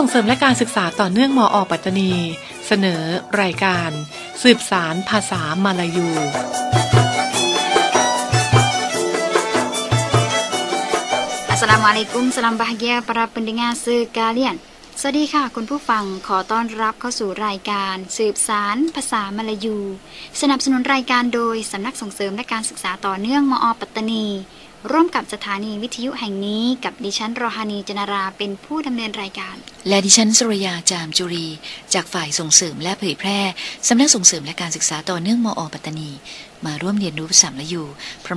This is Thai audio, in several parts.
ส่งเสริมและการศึกษาต่อเนื่องมออปัตตานี เสนอ รายการ สืบสารภาษามาลายู Assalamualaikum salam bahagia para pendengar sekalian สวัสดีค่ะ คุณผู้ฟังขอต้อนรับเข้าสู่รายการ สืบสารภาษามลายู สนับสนุนรายการโดยสำนักส่งเสริมและการศึกษาต่อเนื่องมอปัตตานีร่วมกับสถานีวิทยุแห่งนี้กับดิฉันรอฮานีจนาราเป็นผู้ดำเนินรายการ และดิฉันสุรยาจามจุรี จากฝ่ายส่งเสริมและเผยแพร่สำนักส่งเสริมและการศึกษาต่อเนื่องมอปัตตานี มาร่วมเรียนรู้ภาษามลายู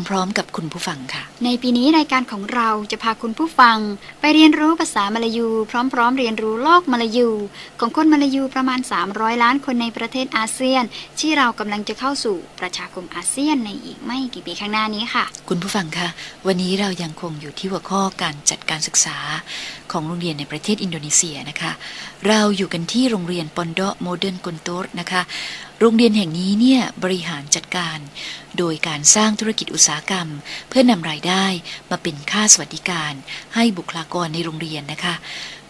พร้อม ๆ กับคุณผู้ฟังค่ะ ในปีนี้รายการของเราจะพาคุณผู้ฟัง ไปเรียนรู้ภาษามลายู พร้อม ๆ เรียนรู้โลกมลายู ของคนมลายูประมาณ 300 ล้านคนในประเทศอาเซียน ที่เรากำลังจะเข้าสู่ประชาคมอาเซียนในอีกไม่กี่ปีข้างหน้านี้ค่ะ คุณผู้ฟังคะ วันนี้เรายังคงอยู่ที่หัวข้อการจัดการศึกษาของโรงเรียนในประเทศอินโดนีเซียนะคะ เราอยู่กันที่โรงเรียนปอนโดโมเดิร์นกุนโตรนะคะ โรงเรียนแห่งนี้เนี่ยบริหารจัดการ โดยการสร้างธุรกิจอุตสาหกรรม เพื่อนำรายได้มาเป็นค่าสวัสดิการ ให้บุคลากรในโรงเรียนนะคะ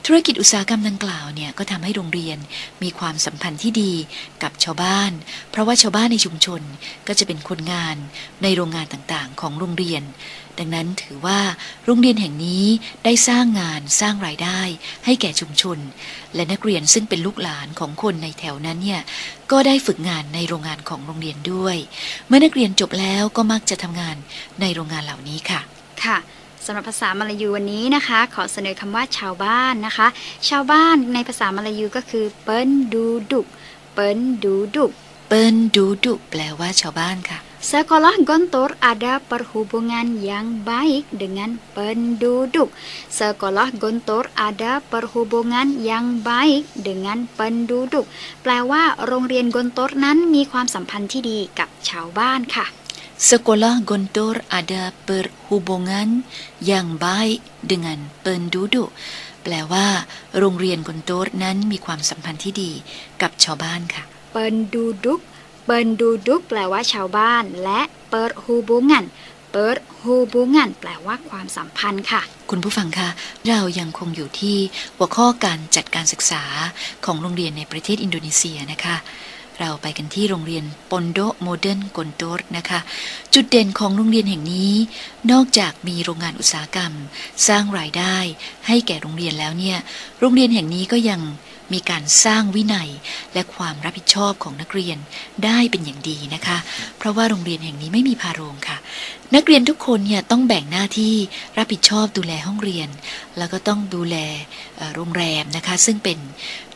ธุรกิจอุตสาหกรรมดังกล่าวเนี่ยก็ทำให้โรงเรียนมีความสัมพันธ์ที่ดีกับชาวบ้าน เพราะว่าชาวบ้านในชุมชนก็จะเป็นคนงานในโรงงานต่างๆ ของโรงเรียน ดังนั้นถือว่าโรงเรียนแห่งนี้ได้สร้างงานสร้างรายได้ ให้แก่ชุมชน และนักเรียนซึ่งเป็นลูกหลานของคนในแถวนั้นเนี่ยก็ได้ฝึกงานในโรงงานของโรงเรียนด้วย เมื่อนักเรียนจบแล้วก็มักจะทำงานในโรงงานเหล่านี้ค่ะ ค่ะ สำหรับภาษามลายูวันนี้นะคะ ขอเสนอคำว่าชาวบ้านนะคะ ชาวบ้านในภาษามลายูก็คือเปิ้นดูดุกเปิ้นดูดุกเปิ้นดูดุแปลว่าชาวบ้านค่ะ Sekolah Gontor ada perhubungan yang baik dengan penduduk. Sekolah Gontor ada perhubungan yang baik dengan penduduk. แปลว่าโรงเรียนกอนโตรนั้นมีความสัมพันธ์ที่ดีกับชาวบ้านค่ะ Sekolah Gontor ada perhubungan yang baik dengan penduduk แปลว่า โรงเรียนกอนโตรนั้นมีความสัมพันธ์ที่ดีกับชาวบ้านค่ะ penduduk penduduk แปลว่าชาวบ้าน และ perhubungan perhubungan แปลว่าความสัมพันธ์ค่ะ คุณผู้ฟังคะเรายังคงอยู่ที่หัวข้อการจัดการศึกษาของโรงเรียนในประเทศอินโดนีเซียนะคะ เราไปกันที่โรงเรียนปนโดโมเดิร์นกอนโตรนะคะ จุดเด่นของโรงเรียนแห่งนี้ นอกจากมีโรงงานอุตสาหกรรม สร้างรายได้ให้แก่โรงเรียนแล้วเนี่ย โรงเรียนแห่งนี้ก็ยังมีการสร้างวินัยและความรับผิดชอบของนักเรียนได้เป็นอย่างดีนะคะ เพราะว่าโรงเรียนแห่งนี้ไม่มีพาโรงค่ะ นักเรียนทุกคนเนี่ยต้องแบ่งหน้าที่รับผิดชอบดูแลห้องเรียน แล้วก็ต้องดูแลเอ่อโรงแรมนะคะ ซึ่งเป็น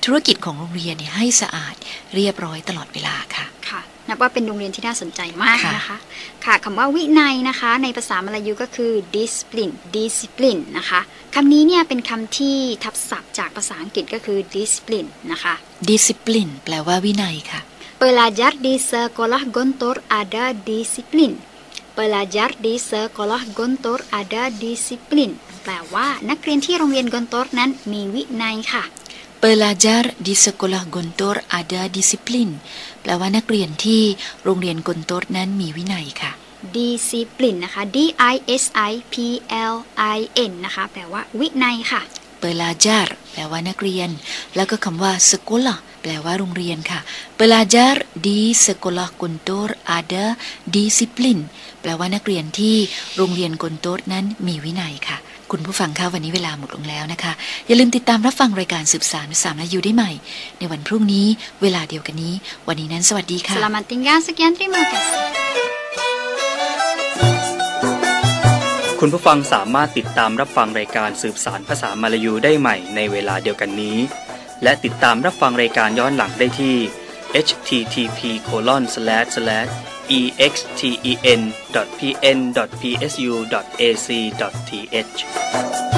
ธุรกิจของโรงเรียนเนี่ยให้สะอาดเรียบร้อยตลอดเวลาค่ะค่ะนับว่าเป็นโรงเรียนที่น่าสนใจมากค่ะนะคะ ค่ะคำว่าวินัยนะคะ ในภาษามลายูก็คือ discipline discipline นะคะคำนี้เนี่ยเป็นคำที่ทับศัพท์จากภาษาอังกฤษก็คือ discipline นะคะ discipline แปลว่าวินัยค่ะ Pelajar di sekolah Gontor ada disiplin Pelajar di sekolah Gontor ada disiplin แปลว่านักเรียนที่โรงเรียนกอนโตรนั้นมีวินัยค่ะ Pelajar di sekolah Gontor ada disiplin แปลว่านักเรียนที่โรงเรียนกอนโตรนั้นมีวินัยค่ะ discipline นะคะ D I S I P L I N นะคะ แปลว่าวินัยค่ะ Pelajar แปลว่านักเรียน แล้วก็คำว่า sekolah แปลว่าโรงเรียนค่ะ Pelajar di sekolah Gontor ada disiplin แปลว่านักเรียนที่โรงเรียนกอนโตรนั้นมีวินัยค่ะ คุณผู้ฟังคะวันนี้เวลาหมดลงแล้วนะคะ อย่าลืมติดตามรับฟังรายการสืบสารสามนายูได้ใหม่ ในวันพรุ่งนี้เวลาเดียวกันนี้ วันนี้นั้นสวัสดีค่ะ Selamat tinggal sekian terima kasih คุณผู้ฟังสามารถติดตามรับฟังรายการสืบสารภาษามาลายูได้ใหม่ในเวลาเดียวกันนี้ และติดตามรับฟังรายการย้อนหลังได้ที่ http://exten.pn.psu.ac.th